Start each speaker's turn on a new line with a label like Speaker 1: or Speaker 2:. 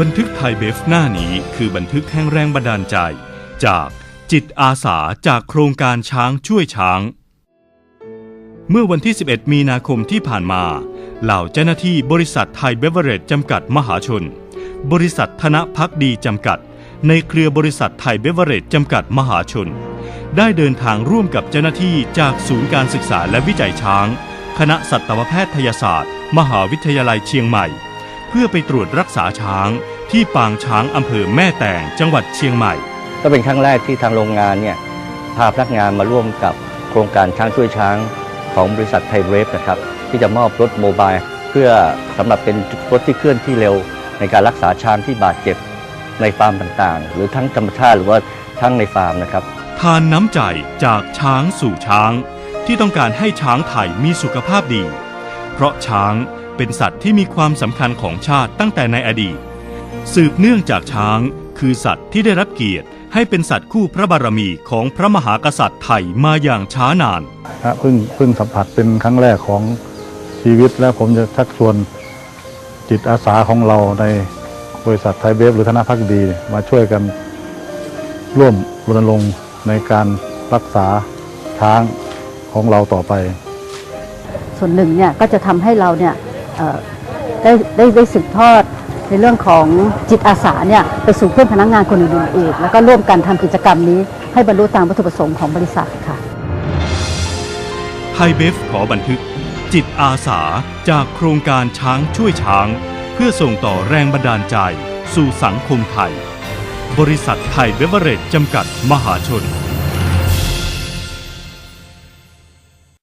Speaker 1: บันทึกไทยเบฟหน้านี้คือบันทึกแห่งแรงบันดาลใจ จากจิตอาสาจากโครงการช้างช่วยช้าง เมื่อวันที่ 11 มีนาคมที่ผ่านมา เหล่าเจ้าหน้าที่บริษัทไทยเบเวอร์เรจจำกัดมหาชน บริษัทธนพักดีจำกัด ในเครือบริษัทไทยเบเวอร์เรจจำกัดมหาชน ได้เดินทางร่วมกับเจ้าหน้าที่จากศูนย์การศึกษาและวิจัยช้าง คณะสัตวแพทยศาสตร์ มหาวิทยาลัยเชียงใหม่ เพื่อไปตรวจรักษาช้าง ที่ปางช้างอำเภอแม่แตงจังหวัดเชียงใหม่
Speaker 2: ก็เป็นครั้งแรกที่ทางโรงงานเนี่ยพาพนักงานมาร่วมกับโครงการช้างช่วยช้างของบริษัทไทยเวฟนะครับ ที่จะมอบรถโมบายเพื่อสำหรับเป็นรถที่เคลื่อนที่เร็ว ในการรักษาช้างที่บาดเจ็บในฟาร์มต่างๆ หรือทั้งธรรมชาติหรือว่าทั้งในฟาร์มนะครับ
Speaker 1: ทานน้ำใจจากช้างสู่ช้าง ที่ต้องการให้ช้างไทยมีสุขภาพดี เพราะช้าง เป็นสัตว์ที่มีความสำคัญของชาติตั้งแต่ในอดีต สืบเนื่องจากช้าง คือสัตว์ที่ได้รับเกียรติ ให้เป็นสัตว์คู่พระบารมีของพระมหากษัตริย์ไทยมาอย่างช้านาน
Speaker 3: ฮะเพิ่งเพิ่งสัมผัสเป็นครั้งแรกของชีวิตและผมจะชักชวนจิตอาสาของเราในบริษัทไทยเบฟหรือธนาพักดีมาช่วยกันร่วมรณรงค์ในการรักษาช้างของเราต่อไป
Speaker 4: ส่วนหนึ่งเนี่ยก็จะทำให้เราเนี่ยเอ่อ ได้ได้ได้สืบทอดในเรื่องของจิตอาสาเนี่ยไปสู่เพื่อนพนักงงานคนอื่นๆอีกแล้วก็ร่วมกันทำกิจกรรมนี้ ให้บรรลุตามวัตถุประสงค์ของบริษัทค่ะ
Speaker 1: ไทยเบฟขอบันทึก จิตอาสาจากโครงการช้างช่วยช้าง เพื่อส่งต่อแรงบันดาลใจ สู่สังคมไทย บริษัทไทยเบเวอเรจจำกัดมหาชน